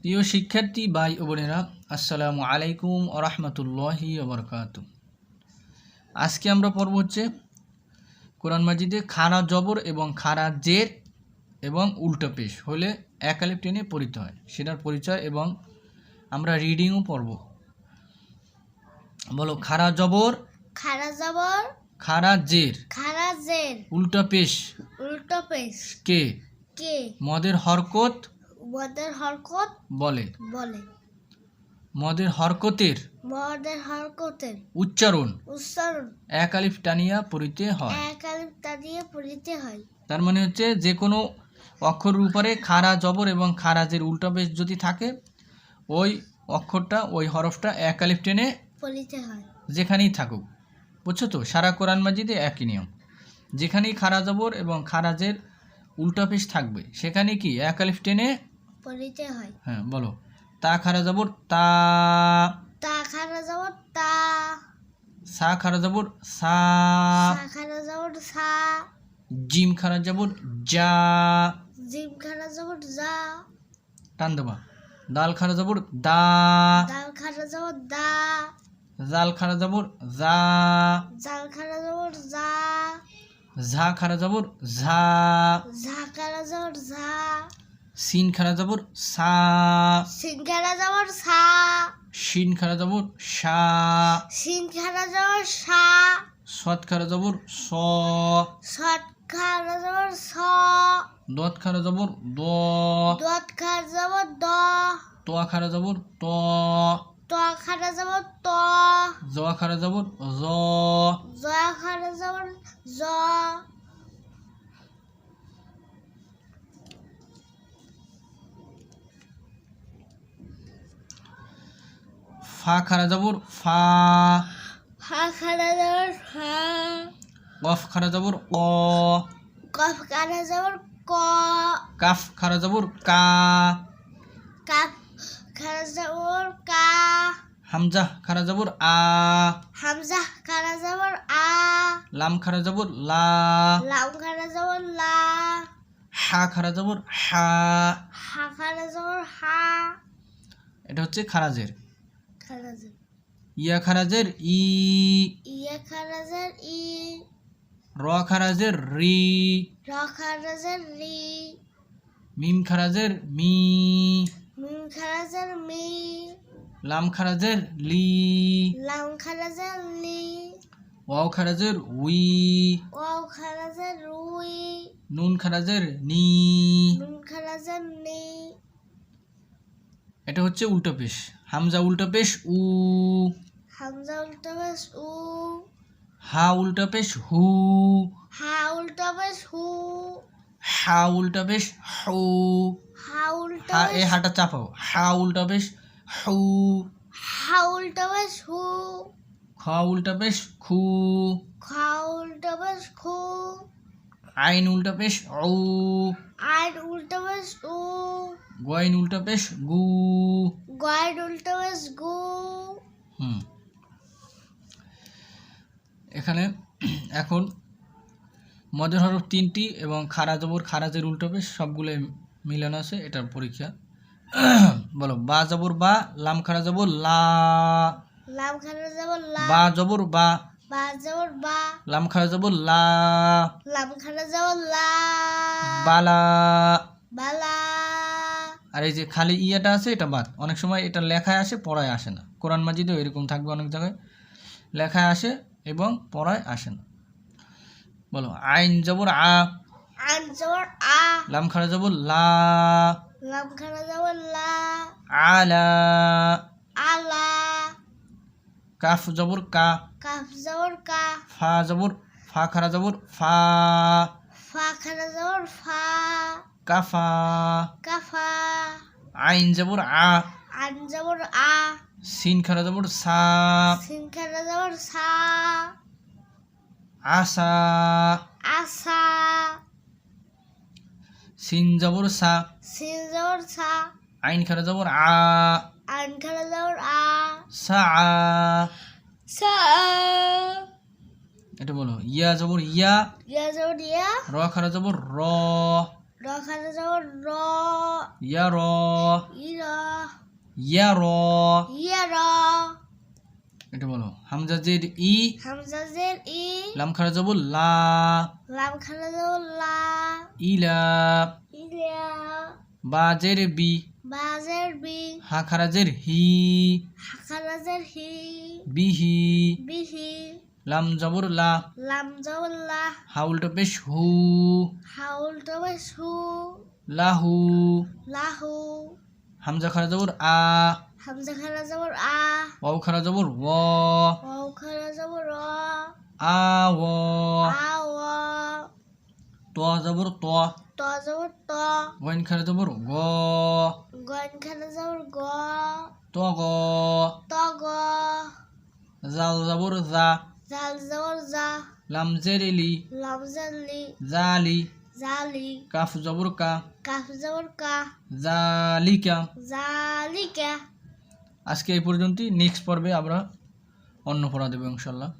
প্রিয় শিক্ষার্থী ভাই ও বোনেরা আসসালামু আলাইকুম আরহামতুল্লাহি বরকাত আজকে আমরা পড়ব হচ্ছে কোরআন মাজিদে খারা জবর এবং খারা জের এবং উল্টো পেশ হলে একালিপ টেনে পড়িতে হয়। সেটার পরিচয় এবং আমরা রিডিংও পড়ব। বলো খারা জবর খারা জবর খারা জের খারা জের উল্টো পেশ উল্টো পেশ কে? কে? মদের হরকত মদের হরকত? বলে। বলে। মদের হরকতের মদের হরকতের উচ্চারণ। উচ্চারণ। এক আলিফ টানিয়া পড়িতে হয়। এক আলিফ দিয়ে পড়িতে হয়। তার মানে হচ্ছে যে কোনো অক্ষরের উপরে খারা জবর এবং খারাজের উল্টা পেশ যদি থাকে ওই অক্ষরটা ওই হরফটা এক আলিফ টেনে পড়িতে হয়। যেখানেই থাকুক। বুঝছ তো? সারা কোরআন মাজিদে একই নিয়ম। যেখানেই খারা জবর এবং খারাজের উল্টা পেশ থাকবে সেখানে কি এক আলিফ টেনে পড়িতে হয় হ্যাঁ বলো তা খারা জবর তা তা খারা জবর তা সা খারা জবর সা সা খারা জবর সা জিম খারা জবর যা জিম খারা জবর যা টান দেবা দাল খারা জবর দা দাল খারা জবর দা জাল খারা জবর জা জাল খারা জবর যা ঝা খারা জবর ঝা ঝা খারা জবর ঝা সিন খারা জবর সা। সিন খারা জবর সা। শিন খারা জবর সা। সিন খারা জবর সা। সৎ খারা জবর স। শট খারা জবর স। দত খারা জবর দ। দত খারা জবর দ। তোয়া খারা জবর ত। ত খারা জবর ত। জয়া খারা জবর জ। জয়া খারা জবর জ। ফা খারা জবর ফা ফা খারা জবর ফা কফ খারা জবর ক কফ খারা জবর ক কাফ খারা জবর কা কাপ খারা জবর কা হামজা খারা জবর আ হামজা খারা জবর আ লাম খারা জবর লা লাম খারা জবর লা হা খারা জবর হা হা খারা জবর হা এটা হচ্ছে খারাজের ইয়া খারাজের ই। ইয়া খারা জবর ই। র খারাজের রি। র খারা জবর রি। মিম খারাজের মি। মিম খারা জবর মি। লাম খারাজের লি। লাম খারা জবর লি। ওয়াও খারাজের উই। ওয়াও খারা জবর রুই নুন খারাজের নি। নুন খারা জবর নি। এটা হচ্ছে উল্টো পেশ। হামজা উল্টো পেশ উ হামজা উল্টা বেশ উ হা উল্টো পেশ হু হা উল্টা বেশ হু হা উল্টো পেশ হু হা উল্টা হা এ হাটা চাপাও হা উল্টো পেশ হু হা উল্টা বেশ হু খ উল্টো পেশ খু খা উল্টা বেশ খু আইন উল্টা পেশ ও আইন উল্টা বেশ উ গয়ন উল্টো পেশ গু। গয়ের উল্টা বেশ গু। হুম। এখানে এখন মদের হরফ তিনটি এবং খারা জবর খারাজের উল্টো পেশ সবগুলো মিলানো আছে এটার পরীক্ষা। বলো বা জবর বা লাম খারা জবর লা। লাম খানা যাব লা। বা জবর বা। বা যাব বা। লাম খারা জবর লা। লাম খানা যাব লা। বালা। বালা। আর এই যে খালি ইয়েটা আছে এটা বাদ। অনেক সময় এটা লেখায় আসে পড়ায় আসে না। কোরআন মাজিদেও এরকম থাকবে অনেক জায়গায়। লেখায় আসে এবং পড়ায় আসে না। বলো আইন জবর আ। আন জবর আ। লাম খারা জবর লা। লাম খানা যাব লা। আলা। আলা। কাফ জবর কা। কাফ জবর কা। ফা জবর ফা খারা জবর ফা। ফা খানা জবর ফা। কাফা। কাফা। আইন জবর আ। আন জবর আ। সিন খারা জবর সা। সিন খানা জবর সা। আসা আসা সিন জবর সা। সিন জবর সা। আইন খারা জবর আ। আন খানা জবর আ। সা সা এটা বলো ইয়া জবর ইয়া। ইয়া জবর ইয়া। র খারা জবর র। র। খারা জবর র ইয়ার ইর ইয়ার ইয়ার এটা বলো। হামজা জের ই। হামজা জের ই। লাম খারা জবর লা। লাম খারা জবর লা। ইলা। ইলা। বা জের বি। বাজের বি। হা খারা জের হি। হাখারা জের হি। বিহি। বিহি। লাম জবর লা। লাম জবর লা। হা উল্টো পেশ হু। হাউল তবে সু লাহু লাহু হামজা খারা জবর আ। হামজা খারা জবর আ। ওয়াও খারা জবর ও। ওয়াও খারা জবর র আ ও। আও ত জবর ত। ত জবর ত। গইন খারা জবর গ। গন খারা জবর গ। ত গ। ত গ। জাল জবর জা। জাল জবর জা লাম জের লি জালি জালি জালি কাফ জবর কা কাফ জবর কা জালিকা জালিকা আজকে এই পর্যন্তই। নেক্সট পর্বে আমরা অন্য পড়া দেবো ইনশাল্লাহ।